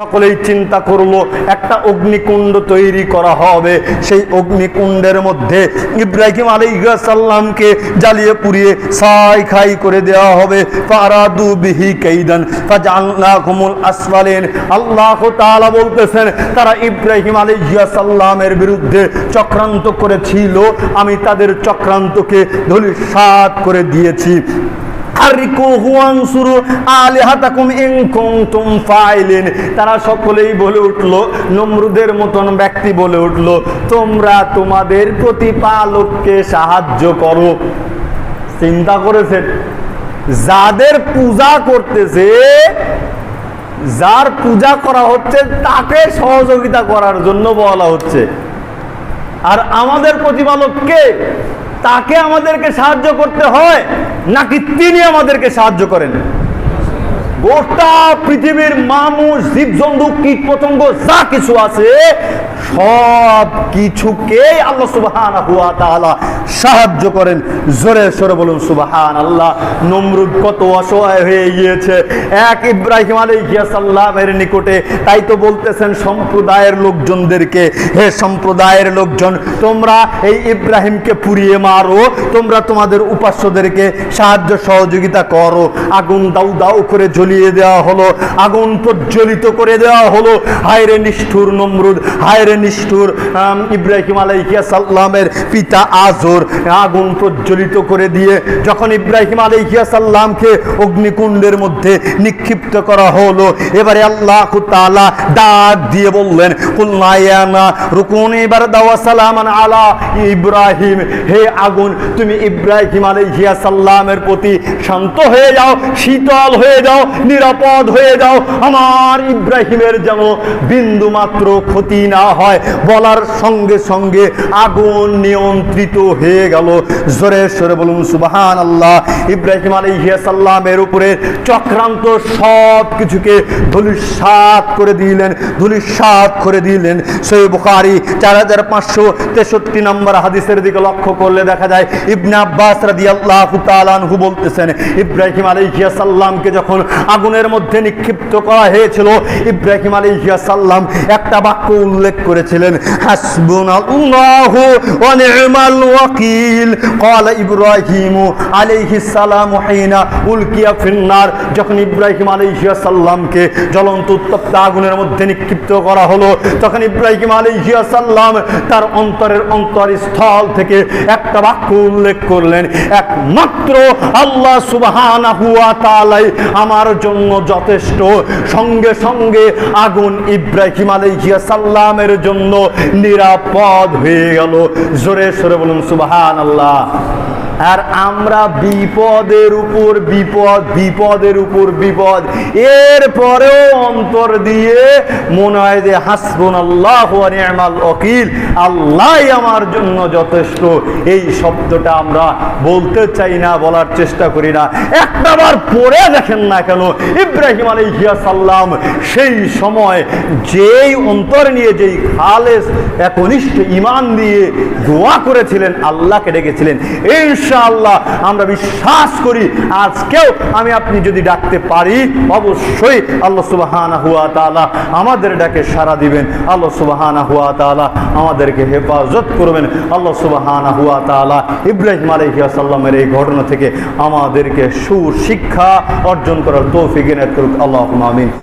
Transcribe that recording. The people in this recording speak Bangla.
সকলেই চিন্তা করল, একটা অগ্নিকুণ্ড তৈরি করা হবে। সেই অগ্নিকুণ্ডের মধ্যে ইব্রাহিম আলাইসাল্লামকে জ্বালিয়ে পুড়িয়ে সাই খাই করে দেওয়া হবে। ফারাদু বিহি কাইদান ফাজালনাকুমুল আসফালিন। আল্লাহ তাআলা বলতেছেন, তারা ইব্রাহিম আলী আলাইসাল্লামের বিরুদ্ধে চক্রান্ত করেছিল। আমি তাদের চক্রান্তকে ধূলিসাৎ করে দিয়েছি। তারা সকলেই বলে উঠল, নমরুদের মতন ব্যক্তি বলে উঠল, তোমরা তোমাদের প্রতিপালককে সাহায্য করো। চিন্তা করেছেন? যাদের পূজা করতেছে, যার পূজা করা হচ্ছে, তাকে সহযোগিতা করার জন্য বলা হচ্ছে। আর আমাদের প্রতিপালক কে? তাকে আমাদেরকে সাহায্য করতে হয় নাকি তিনি আমাদেরকে সাহায্য করেন? গোটা পৃথিবীর মানুষ, জীবজন্তু কীট পতঙ্গ যা কিছু আছে সব কিছুকে আল্লাহ সুবহান হুয়া তাআলা সাহায্য করেন। জোরে সরে বলুন সুবহান আল্লাহ নমরুদ কত অসহায় হয়ে গিয়েছে। এক ইব্রাহিম আলাইহিস সালামের নিকটে তাই তো বলতেছেন, সম্প্রদায়ের লোকজনদেরকে, হে সম্প্রদায়ের লোকজন, তোমরা এই ইব্রাহিমকে পুড়িয়ে মারো, তোমরা তোমাদের উপাস্যদেরকে সাহায্য সহযোগিতা করো। আগুন দাউ দাউ করে জ্বলিয়ে দেওয়া হলো, আগুন প্রজ্বলিত করে দেওয়া হলো। হায়রে নিষ্ঠুর নমরুদ, হায়রে নিষ্ঠুর ইব্রাহিম আলাইহিয়া সাল্লামের পিতা আজর আগুন প্রজ্বলিত করে দিয়ে যখন ইব্রাহিম আলাইহিয়া সাল্লামকে অগ্নিকুণ্ডের মধ্যে নিক্ষিপ্ত করা হলো, এবারে আল্লাহ তাআলা ডাক দিয়ে বললেন কুল্লায়ানা রুকুন এবার দাওয়া সালামান আলা ইব্রাহিম, হে আগুন, তুমি ইব্রাহিম আলাইহিয়া সাল্লামের প্রতি শান্ত হয়ে যাও, শীতল হয়ে যাও, নিরাপদ হয়ে যাও, আমার ইব্রাহিমের যেন বিন্দু মাত্র ক্ষতি না হয়, বলার সঙ্গে সঙ্গে আগুন নিয়ন্ত্রিত হয়ে গেল। জোরে সরে বলুন সুবাহান আল্লাহ ইব্রাহিম আলাইহিয়া সাল্লামের উপরে চক্রান্ত সব কিছুকে ধুলিসাত করে দিলেন ধুলিসাত করে দিলেন। সই বুখারি চার হাজার পাঁচশো তেষট্টি নম্বর হাদিসের দিকে লক্ষ্য করলে দেখা যায়, ইবনে আব্বাস রাদিয়াল্লাহু তাআলা আনহু বলতেছেন, ইব্রাহিম আলাইহিয়া সাল্লামকে যখন আগুনের মধ্যে নিক্ষিপ্ত করা হয়েছিল, ইব্রাহিম আলাইহিয়া সাল্লাম একটা বাক্য উল্লেখ করেছিলেন যখন ইব্রাহিম জ্বলন্ত উত্তপ্ত আগুনের মধ্যে নিক্ষিপ্ত করা হলো, তখন ইব্রাহিম তার অন্তরের থেকে একটা বাক্য উল্লেখ করলেন, একমাত্র আল্লাহ সুবাহানা আমার জন্য যথেষ্ট। সঙ্গে সঙ্গে আগুন ইব্রাহিম আলাইহিয়া সাল্লামের জন্য নিরাপদ হয়ে গেল। জোরে সরে বলুন সুবহানাল্লাহ। আর আমরা বিপদের উপর বিপদ, বিপদের উপর বিপদ। এর পরেও অন্তর দিয়ে মনে হয় যে হাসবুন আল্লাহ অকিল আল্লাহ আমার জন্য যথেষ্ট। এই শব্দটা আমরা বলতে চাই না, বলার চেষ্টা করি না। একটাবার পরে দেখেন না কেন, ইব্রাহিম আলাইহিয়া সাল্লাম সেই সময় যেই অন্তর নিয়ে, যেই খালেস একনিষ্ঠ ইমান দিয়ে দোয়া করেছিলেন, আল্লাহকে ডেকেছিলেন। ইনশাআল্লাহ আমরা বিশ্বাস করি, আজকেও আমি আপনি যদি ডাকতে পারি, অবশ্যই আল্লাহ সুবাহানা হুয়া তাআলা আমাদের ডাকে সাড়া দিবেন। আল্লাহ সুবাহানা হুয়া তাআলা আমাদেরকে হেফাজত করবেন। আল্লাহ সুবাহানা হুয়া তাআলা ইব্রাহিম আলাইহিয়া সাল্লামের এই ঘটনা থেকে আমাদেরকে সুশিক্ষা অর্জন করার তৌফিক করুক। আল্লাহ আমিন।